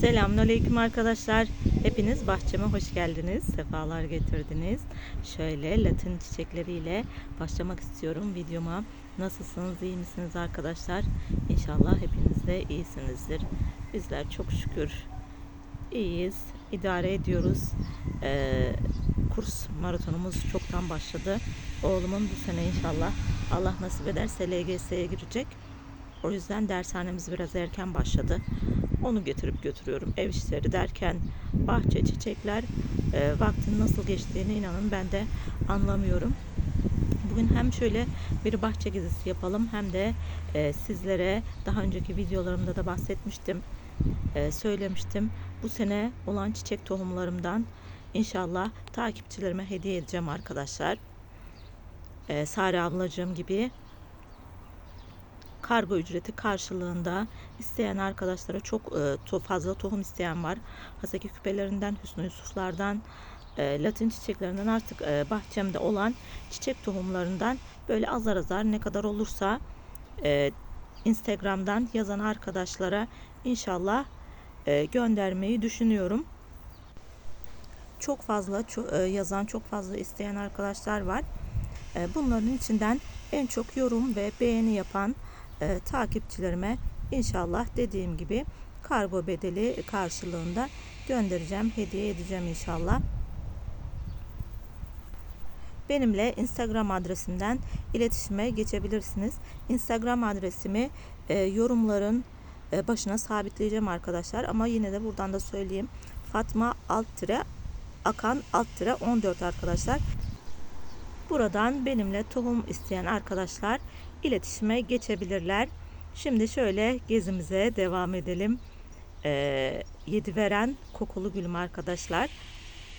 Selamünaleyküm arkadaşlar. Hepiniz bahçeme hoş geldiniz. Sefalar getirdiniz. Şöyle latin çiçekleriyle başlamak istiyorum videoma. Nasılsınız? iyi misiniz arkadaşlar? İnşallah hepiniz de iyisinizdir. Bizler çok şükür iyiyiz. idare ediyoruz. Ee, kurs maratonumuz çoktan başladı. Oğlumun bu sene inşallah Allah nasip ederse LGS'ye girecek. O yüzden dershanemiz biraz erken başladı. Onu getirip götürüyorum. Ev işleri derken bahçe, çiçekler e, vaktin nasıl geçtiğini inanın ben de anlamıyorum. Bugün hem şöyle bir bahçe gezisi yapalım hem de e, sizlere daha önceki videolarımda da bahsetmiştim. E, söylemiştim. Bu sene olan çiçek tohumlarımdan inşallah takipçilerime hediye edeceğim arkadaşlar. E, Sare ablacığım gibi kargo ücreti karşılığında isteyen arkadaşlara çok e, fazla tohum isteyen var. Haseki küpelerinden, Hüsnü Yusuflardan, e, Latin çiçeklerinden artık e, bahçemde olan çiçek tohumlarından böyle azar azar ne kadar olursa e, Instagram'dan yazan arkadaşlara inşallah e, göndermeyi düşünüyorum. Çok fazla ço- e, yazan, çok fazla isteyen arkadaşlar var. E, bunların içinden en çok yorum ve beğeni yapan e, takipçilerime inşallah dediğim gibi kargo bedeli karşılığında göndereceğim, hediye edeceğim inşallah. Benimle Instagram adresimden iletişime geçebilirsiniz. Instagram adresimi e, yorumların e, başına sabitleyeceğim arkadaşlar ama yine de buradan da söyleyeyim. Fatma alt akan alt tire 14 arkadaşlar. Buradan benimle tohum isteyen arkadaşlar iletişime geçebilirler. Şimdi şöyle gezimize devam edelim. Ee, yedi veren kokulu gülüm arkadaşlar.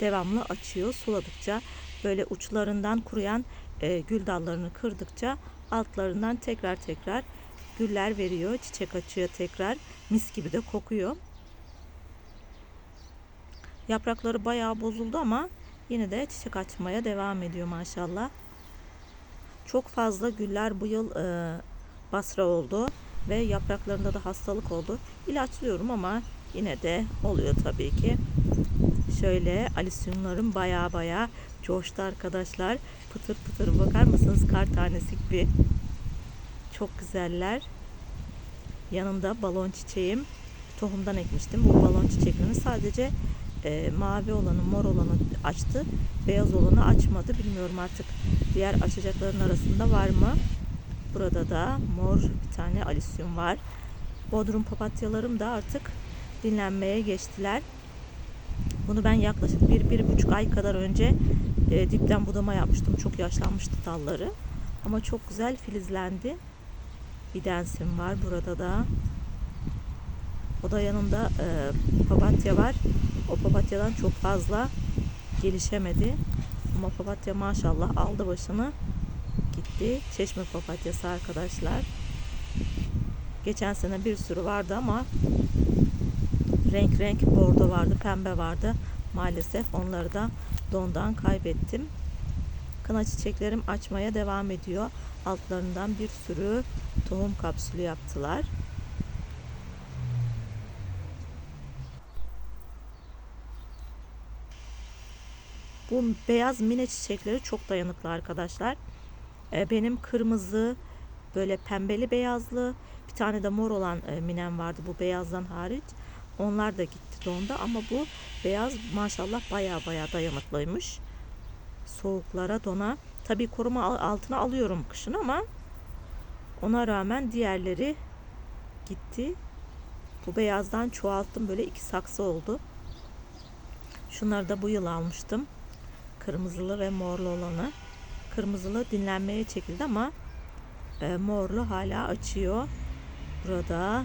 Devamlı açıyor suladıkça böyle uçlarından kuruyan e, gül dallarını kırdıkça altlarından tekrar tekrar güller veriyor. Çiçek açıyor tekrar. Mis gibi de kokuyor. Yaprakları bayağı bozuldu ama yine de çiçek açmaya devam ediyor maşallah. Çok fazla güller bu yıl e, basra oldu ve yapraklarında da hastalık oldu. İlaçlıyorum ama yine de oluyor tabii ki. Şöyle alisyumlarım baya baya coştu arkadaşlar. Pıtır pıtır bakar mısınız kar tanesi gibi. Çok güzeller. Yanında balon çiçeğim. Tohumdan ekmiştim. Bu balon çiçeklerini sadece e, mavi olanı, mor olanı açtı. Beyaz olanı açmadı. Bilmiyorum artık diğer açacakların arasında var mı? Burada da mor bir tane alisyum var. Bodrum papatyalarım da artık dinlenmeye geçtiler. Bunu ben yaklaşık bir, bir buçuk ay kadar önce e, dipten budama yapmıştım. Çok yaşlanmıştı dalları. Ama çok güzel filizlendi. Bir densim var burada da. O da yanında e, papatya var. O papatyadan çok fazla gelişemedi. Ama papatya maşallah aldı başını gitti. Çeşme papatyası arkadaşlar. Geçen sene bir sürü vardı ama renk renk bordo vardı, pembe vardı. Maalesef onları da dondan kaybettim. Kına çiçeklerim açmaya devam ediyor. Altlarından bir sürü tohum kapsülü yaptılar. Bu beyaz mine çiçekleri çok dayanıklı arkadaşlar. Ee, benim kırmızı böyle pembeli beyazlı bir tane de mor olan e, minem vardı bu beyazdan hariç. Onlar da gitti donda ama bu beyaz maşallah baya baya dayanıklıymış. Soğuklara dona. Tabii koruma altına alıyorum kışın ama ona rağmen diğerleri gitti. Bu beyazdan çoğalttım böyle iki saksı oldu. Şunları da bu yıl almıştım. Kırmızılı ve morlu olanı. Kırmızılı dinlenmeye çekildi ama e, morlu hala açıyor. Burada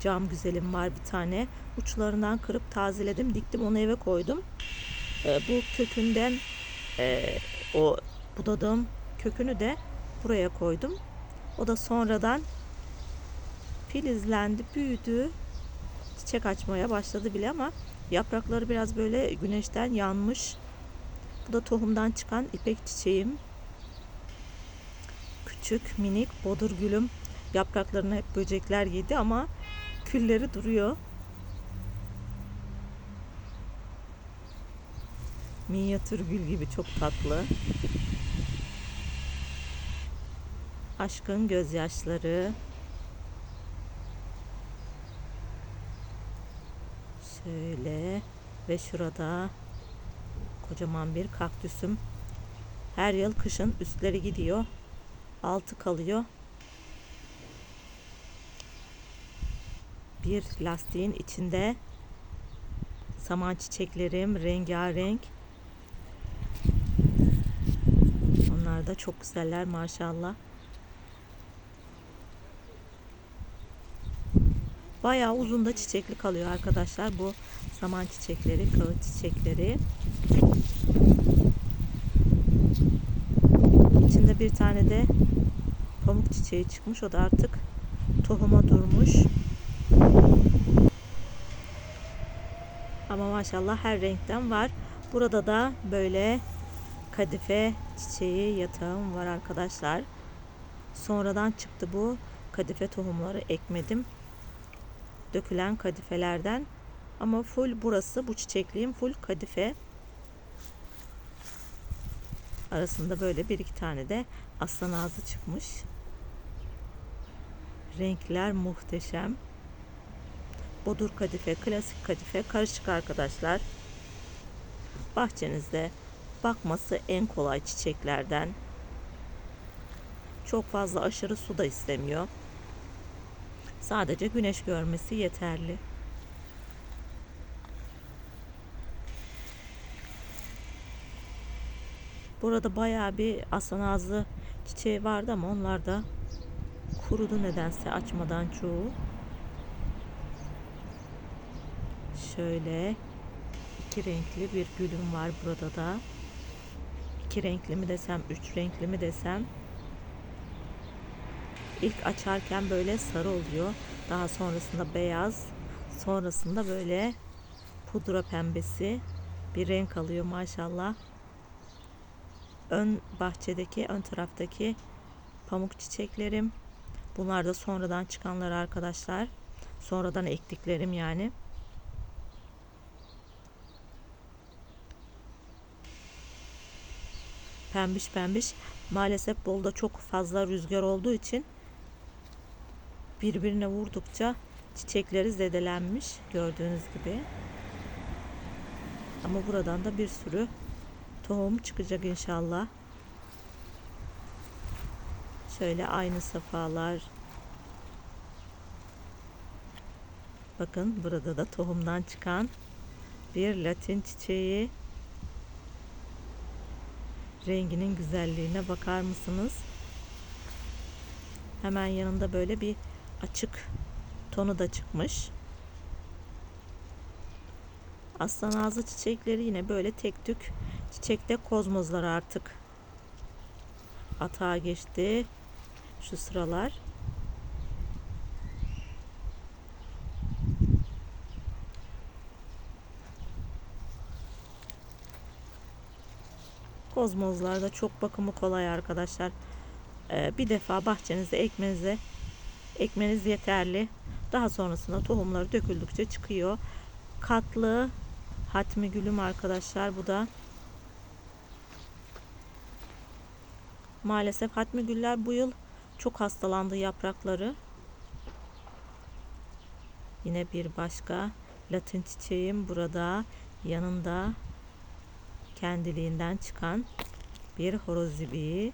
cam güzelim var bir tane. Uçlarından kırıp tazeledim. Diktim onu eve koydum. E, bu kökünden e, o budadığım kökünü de buraya koydum. O da sonradan filizlendi, büyüdü. Çiçek açmaya başladı bile ama yaprakları biraz böyle güneşten yanmış. Bu da tohumdan çıkan ipek çiçeğim. Küçük minik bodur gülüm. Yapraklarını hep böcekler yedi ama külleri duruyor. Minyatür gül gibi çok tatlı. Aşkın gözyaşları. Şöyle ve şurada kocaman bir kaktüsüm. Her yıl kışın üstleri gidiyor. Altı kalıyor. Bir lastiğin içinde saman çiçeklerim rengarenk. Onlar da çok güzeller maşallah. Bayağı uzun da çiçekli kalıyor arkadaşlar bu saman çiçekleri, kağıt çiçekleri. İçinde bir tane de pamuk çiçeği çıkmış. O da artık tohuma durmuş. Ama maşallah her renkten var. Burada da böyle kadife çiçeği yatağım var arkadaşlar. Sonradan çıktı bu kadife tohumları ekmedim. Dökülen kadifelerden. Ama full burası bu çiçekliğim full kadife. Arasında böyle bir iki tane de aslan ağzı çıkmış. Renkler muhteşem. Bodur kadife, klasik kadife karışık arkadaşlar. Bahçenizde bakması en kolay çiçeklerden. Çok fazla aşırı su da istemiyor. Sadece güneş görmesi yeterli. Burada bayağı bir aslan ağzı çiçeği vardı ama onlar da kurudu nedense açmadan çoğu. Şöyle iki renkli bir gülüm var burada da. İki renkli mi desem, üç renkli mi desem. İlk açarken böyle sarı oluyor. Daha sonrasında beyaz. Sonrasında böyle pudra pembesi bir renk alıyor maşallah. Ön bahçedeki, ön taraftaki pamuk çiçeklerim. Bunlar da sonradan çıkanlar arkadaşlar. Sonradan ektiklerim yani. Pembiş pembiş. Maalesef bolda çok fazla rüzgar olduğu için birbirine vurdukça çiçekleri zedelenmiş gördüğünüz gibi. Ama buradan da bir sürü tohum çıkacak inşallah. Şöyle aynı safalar. Bakın burada da tohumdan çıkan bir latin çiçeği. Renginin güzelliğine bakar mısınız? Hemen yanında böyle bir açık tonu da çıkmış. Aslan ağzı çiçekleri yine böyle tek tük çiçekte kozmozlar artık. Atağa geçti şu sıralar. Kozmozlar da çok bakımı kolay arkadaşlar. Ee, bir defa bahçenizde ekmenize ekmeniz yeterli. Daha sonrasında tohumları döküldükçe çıkıyor. Katlı hatmi gülüm arkadaşlar bu da. Maalesef hatmi güller bu yıl çok hastalandı yaprakları. Yine bir başka latin çiçeğim burada yanında kendiliğinden çıkan bir horozibi.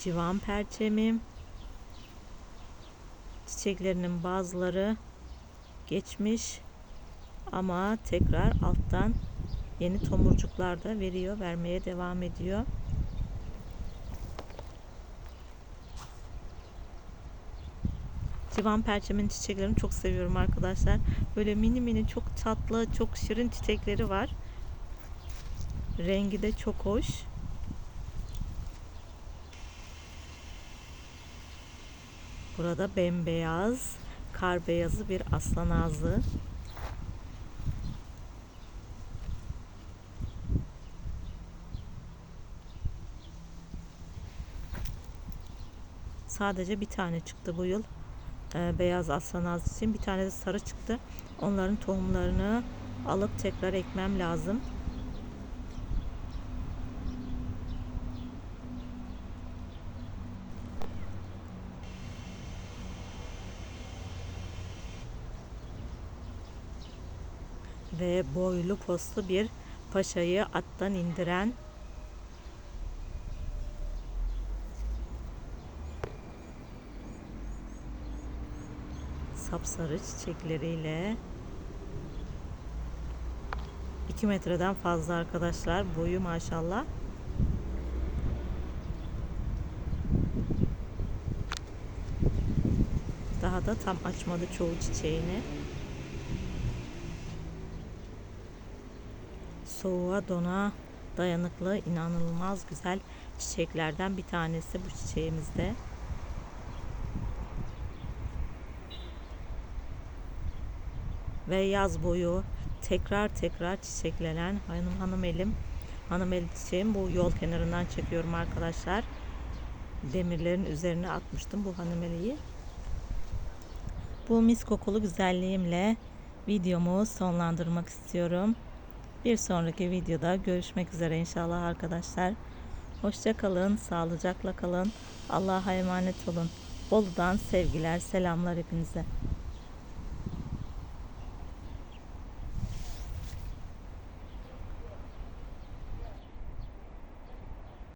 Civan perçemim. Çiçeklerinin bazıları geçmiş ama tekrar alttan yeni tomurcuklar da veriyor, vermeye devam ediyor. Civan perçemin çiçeklerini çok seviyorum arkadaşlar. Böyle mini mini çok tatlı, çok şirin çiçekleri var. Rengi de çok hoş. Burada bembeyaz, kar beyazı bir aslan ağzı. Sadece bir tane çıktı bu yıl. e, beyaz aslanaz için bir tane de sarı çıktı. Onların tohumlarını alıp tekrar ekmem lazım. Ve boylu poslu bir paşayı attan indiren sapsarı çiçekleriyle 2 metreden fazla arkadaşlar boyu maşallah. Daha da tam açmadı çoğu çiçeğini. Soğuğa dona dayanıklı inanılmaz güzel çiçeklerden bir tanesi bu çiçeğimizde. Ve yaz boyu tekrar tekrar çiçeklenen hanım hanım elim hanım el çiçeğim bu yol kenarından çekiyorum arkadaşlar. Demirlerin üzerine atmıştım bu hanım eliyi. Bu mis kokulu güzelliğimle videomu sonlandırmak istiyorum. Bir sonraki videoda görüşmek üzere inşallah arkadaşlar. Hoşça kalın sağlıcakla kalın. Allah'a emanet olun. Bolu'dan sevgiler selamlar hepinize